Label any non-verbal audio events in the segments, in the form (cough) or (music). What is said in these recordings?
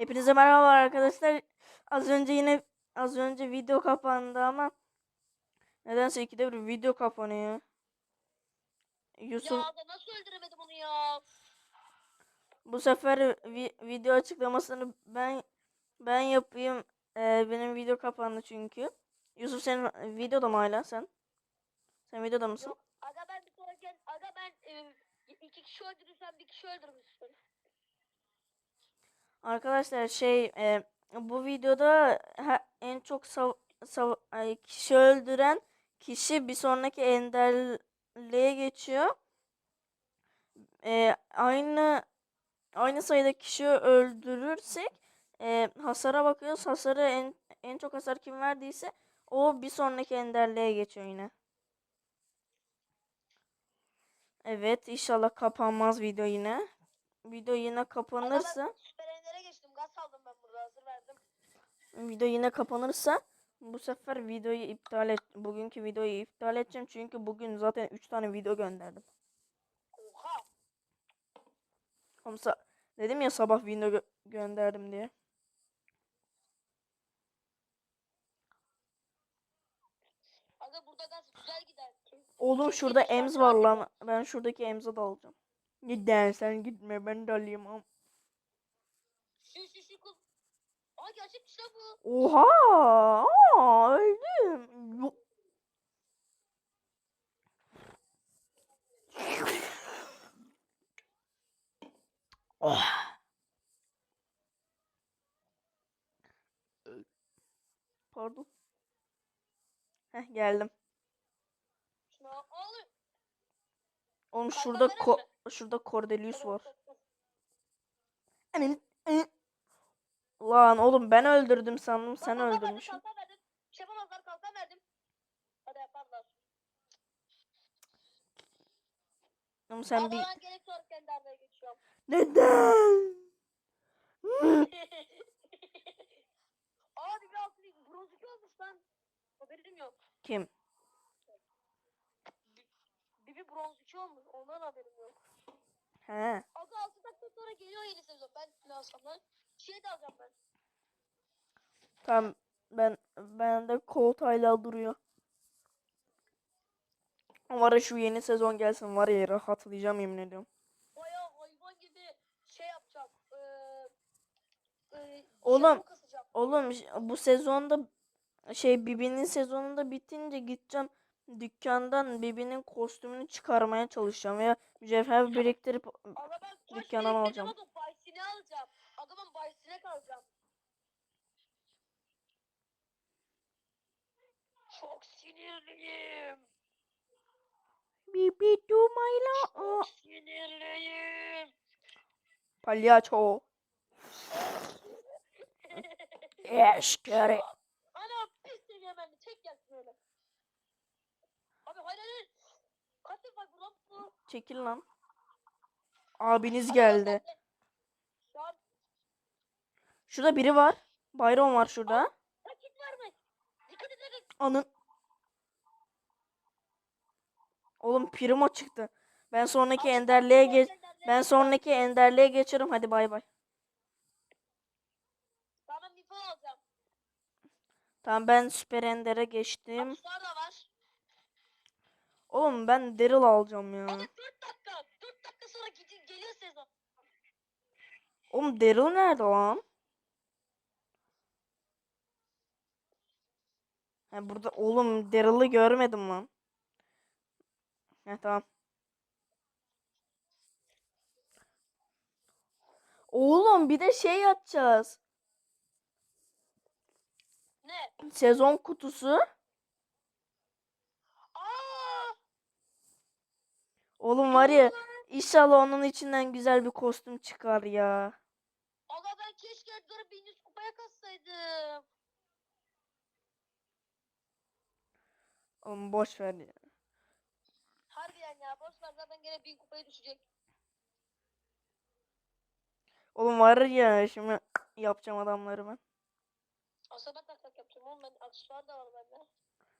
Hepinize merhaba arkadaşlar. Az önce yine az önce video kapandı ama nedense ikide bir video kapanıyor. Yusuf Ya da nasıl öldüremedim onu ya? bu sefer vi- video açıklamasını ben ben yapayım. Ee, benim video kapandı çünkü. Yusuf senin videoda mı hala sen? Sen videoda mısın? Yok. Aga ben bir sonraki aga ben e, iki kişi öldürürsem bir kişi öldürmüşsün. Arkadaşlar şey e, bu videoda en çok sav- sav- kişi öldüren kişi bir sonraki enderliğe geçiyor. E, aynı aynı sayıda kişi öldürürsek e, hasara bakıyoruz. Hasarı en en çok hasar kim verdiyse o bir sonraki enderliğe geçiyor yine. Evet inşallah kapanmaz video yine. Video yine kapanırsa Aga ben süper enlere geçtim. Gaz aldım ben burada hazır verdim. Video yine kapanırsa bu sefer videoyu iptal et. Bugünkü videoyu iptal edeceğim çünkü bugün zaten 3 tane video gönderdim. Oha. Sa- dedim ya sabah video gö- gönderdim diye. Aga burada gaz güzel gider. Oğlum şurada ems var lan. Ben şuradaki emze de alacağım. Giden sen gitme ben de alayım. am- Şu şu şu kul. Aa gerçek işte bu. Oha! Aa, öldüm. Yo- Oh. Pardon. Heh geldim. Oğlum şurada ko şurada Cordelius var. Anin-. Lan oğlum ben öldürdüm sandım sen Kalkan verdim, öldürmüşsün. Kalkan verdim. Bir şey yapamazlar kalkan verdim. Hadi yaparlar. Oğlum sen Ama bir ben gerek sonra kendi araya geçiyorum. neden? (laughs) Olmuş lan. Haberim yok. Kim? Bir bir bronz iki olmuş. Ondan haberim yok. He. Aga 6 dakika sonra geliyor yeni sezon. Ben alsam lan? Şey de alacağım ben. Tamam ben ben de Colt hala duruyor. Var ya şu yeni sezon gelsin var ya rahatlayacağım yemin ediyorum. Bayağı hayvan gibi şey yapacağım. Ee, e, Oğlum. Oğlum bu sezonda şey Bibi'nin sezonunda bitince gideceğim dükkandan Bibi'nin kostümünü çıkarmaya çalışacağım veya mücevher biriktirip ben dükkandan biriktireceğim alacağım. Baysin'i alacağım. Aga ben Baysin'e kalacağım. Çok sinirliyim. Bibi dumayla Çok sinirliyim. palyaço. Eşkere. Ana pis seviye bende. Tek gelsin öyle. Abi hayır hayır. Kaç defa buradan bu? Çekil lan. Abiniz geldi. Şurada biri var. Bayram var şurada. Anın. Oğlum Primo çıktı. Ben sonraki Abi, enderliğe geç ben sonraki enderliğe geçiyorum. Hadi bay bay. Tamam ben süper endere geçtim. Oğlum ben Daryl alacağım ya. Ama 4 dakika. 4 dakika sonra geliyor sezon. Oğlum Daryl nerede lan? Ha burada oğlum Daryl'ı görmedim lan. Ha tamam. Oğlum bir de şey yapacağız. Ne? Sezon kutusu. Aa! Oğlum var ya inşallah onun içinden güzel bir kostüm çıkar ya. Aga ben keşke Edgar'ı 1100 kupaya katsaydım. Oğlum boş ver ya. Harbiden ya boş ver zaten gene 1000 kupaya düşecek. Oğlum var ya şimdi yapacağım adamları ben. Aslında ben tak tak yapacağım oğlum ben aksesuar da var bende.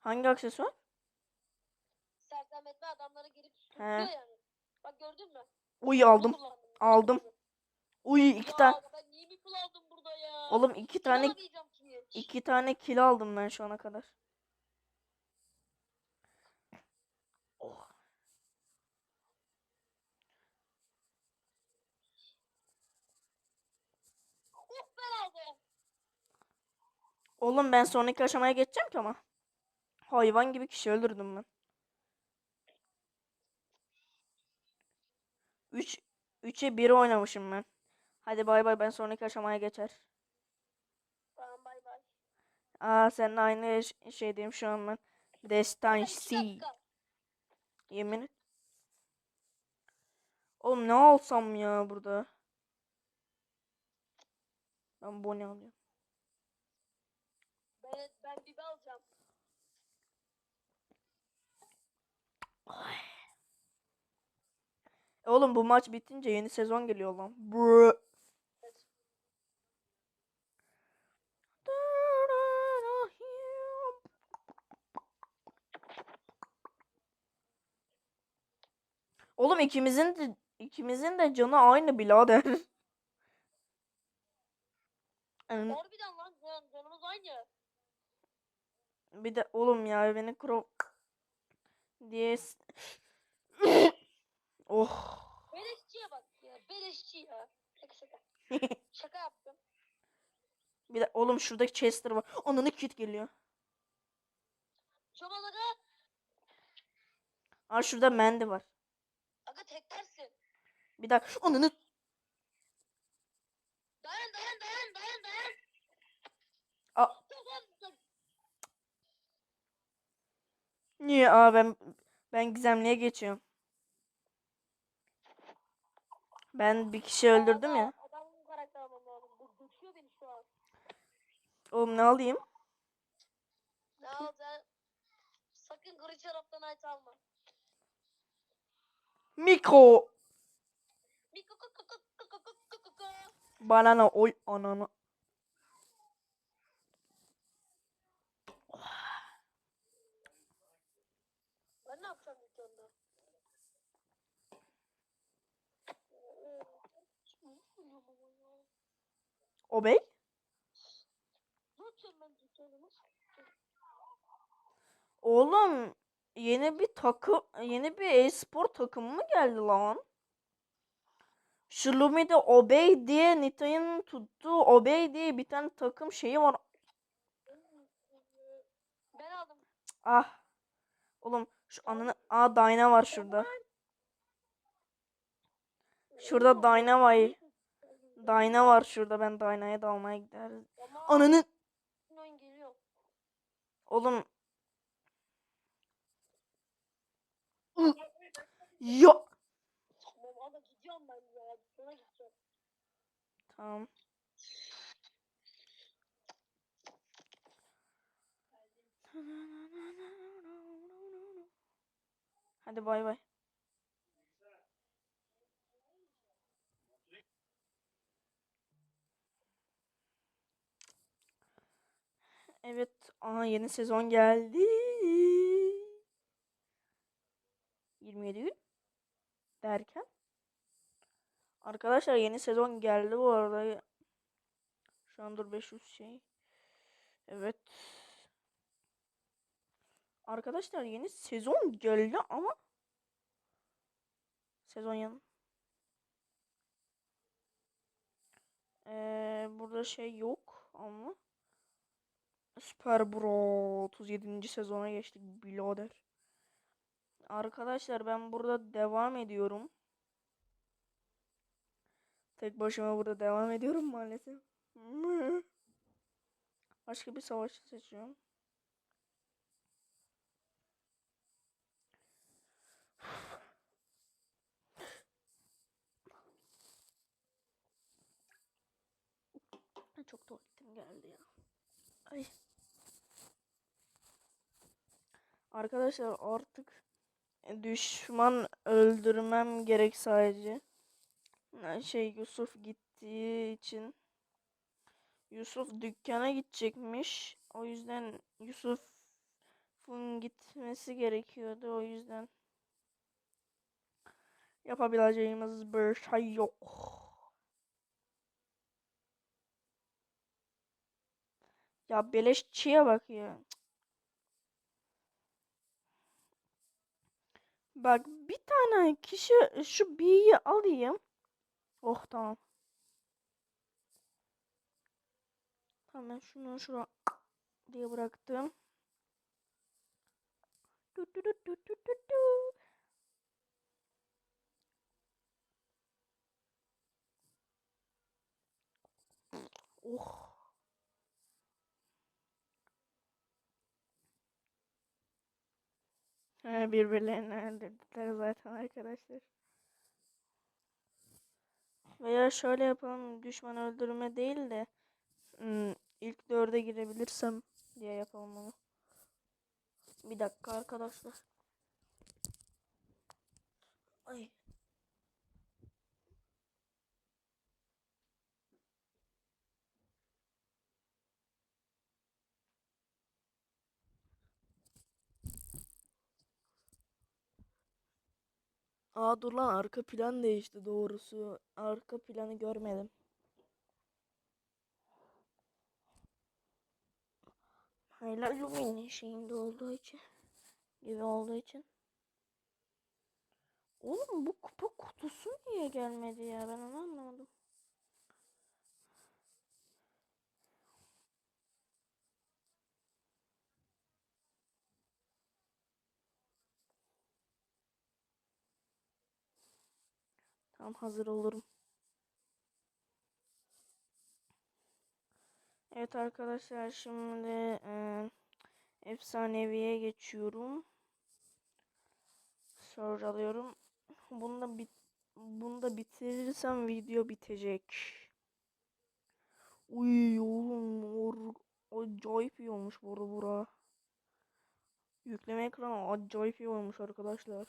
Hangi aksesuar? Sersemletme adamlara He. tutuyor yani. Bak gördün mü? Uy aldım. Aldım. Uy iki Ya tane. ben niye bir aldım burada Oğlum iki tane iki tane kill aldım ben şu ana kadar. Oh. Oh ben aldım. Oğlum ben sonraki aşamaya geçeceğim ki ama. Hayvan gibi kişi öldürdüm ben. 3 3'e 1 oynamışım ben. Hadi bay bay ben sonraki aşamaya geçer. Tamam bay bay. Aa seninle aynı ş- şeydeyim şu an ben. Destan C. Yemin et. Oğlum ne alsam ya burada? Ben Bonnie alıyorum. Ben, ben biber alacağım. E Oğlum bu maç bitince yeni sezon geliyor lan. Brr. Oğlum ikimizin de ikimizin de canı aynı birader. (laughs) Harbiden lan can, canımız aynı. Bir de oğlum ya beni kro diye (coughs) Oh. Beleşçiye bak ya. Beleşçi ya. Şaka şaka. (laughs) Şaka yaptım. Bir de oğlum şuradaki Chester var. Ananı kit geliyor. Çoban aga. Aa şurada Mandy var. Aga teklersin. Bir dakika. Ananı Dayan dayan dayan dayan dayan. Niye? Aa ben ben gizemliğe geçiyorum. Ben bir kişi öldürdüm ya. Oğlum ne alayım? Ne alacaksın? Sakın gri çoraptan ait alma. Miko. Miko. Banana oy ananı. Obey. Oğlum yeni bir takım yeni bir e-spor takımı mı geldi lan? Şu Lumi'de Obey diye Nita'nın tuttuğu Obey diye bir tane takım şeyi var. Ben aldım. Ah. Oğlum şu ananı Aa Dyna var şurada. Şurada Dyna var. Dayna var şurada. Ben Dayna'ya dalmaya giderim. Ananı. Oğlum. Ya. Tamam. Hadi bay bay. Evet, aha yeni sezon geldi. 27 gün derken Arkadaşlar yeni sezon geldi bu arada. Şu an dur 500 şey. Evet. Arkadaşlar yeni sezon geldi ama sezon yan. Ee, burada şey yok ama Super Bro 37. sezona geçtik birader. Arkadaşlar ben burada devam ediyorum. Tek başıma burada devam ediyorum maalesef. (laughs) Başka bir savaşçı seçiyorum. (sighs) Çok tuvaletim geldi ya. Ay. Arkadaşlar artık düşman öldürmem gerek sadece. Ha, Şey Yusuf gittiği için Yusuf dükkana gidecekmiş. O yüzden Yusuf'un gitmesi gerekiyordu. O yüzden yapabileceğimiz bir şey yok. Ya beleşçiye bak ya. Bak bir tane kişi şu B'yi alayım. Oh tamam. Tamam şunu şuraya diye bıraktım. Du du du du du du du. Oh. Birbirlerini öldürdüler zaten arkadaşlar. Veya şöyle yapalım düşman öldürme değil de hmm, ilk dörde girebilirsem diye yapalım onu. Bir dakika arkadaşlar. Ay. Aa dur lan arka plan değişti doğrusu. Arka planı görmedim. Hala Lumi'nin şeyinde olduğu için. Gibi olduğu için. Oğlum bu kupa kutusu niye gelmedi ya ben onu anlamadım. Tamam hazır olurum. Evet arkadaşlar şimdi eee efsaneviye geçiyorum. Sonra alıyorum. Bunu da bit bunu bitirirsem video bitecek. Uy oğlum or acayip iyi olmuş bu bura. Yükleme ekranı acayip iyi olmuş arkadaşlar.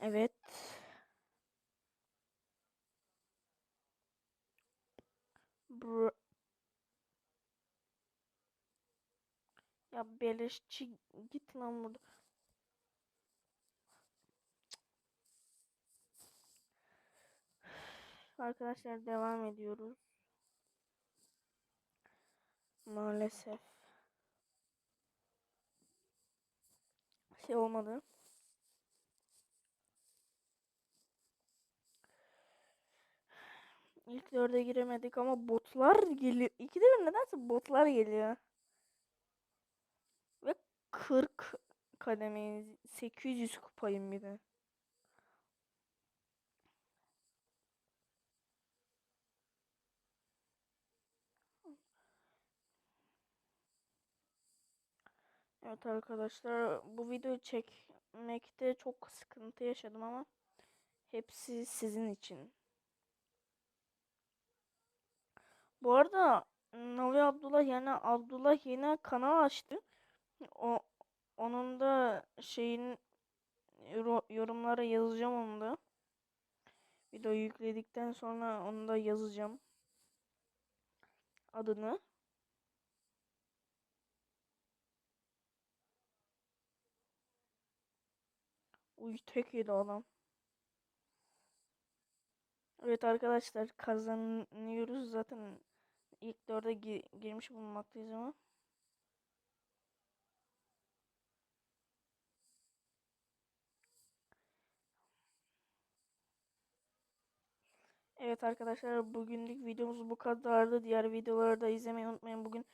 Evet. Br ya beleşçi git lan burada. (sighs) Arkadaşlar devam ediyoruz. Maalesef. Şey olmadı. İlk dörde giremedik ama botlar geliyor. İkide bir nedense botlar geliyor. Ve 40 kademeyiz. 800 kupayım bir de. Evet arkadaşlar bu videoyu çekmekte çok sıkıntı yaşadım ama hepsi sizin için. Bu arada Navi Abdullah yani Abdullah yine kanal açtı. O onun da şeyin yorumlara yazacağım onu da. Video yükledikten sonra onu da yazacağım. Adını. Uy tek yedi adam. Evet arkadaşlar kazanıyoruz zaten ilk dörde gi- girmiş bulunmaktayız ama. Evet arkadaşlar bugünlük videomuz bu kadardı. Diğer videoları da izlemeyi unutmayın. Bugün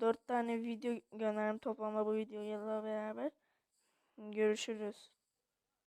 4 tane video gönderdim toplamda bu videoyla beraber. Görüşürüz.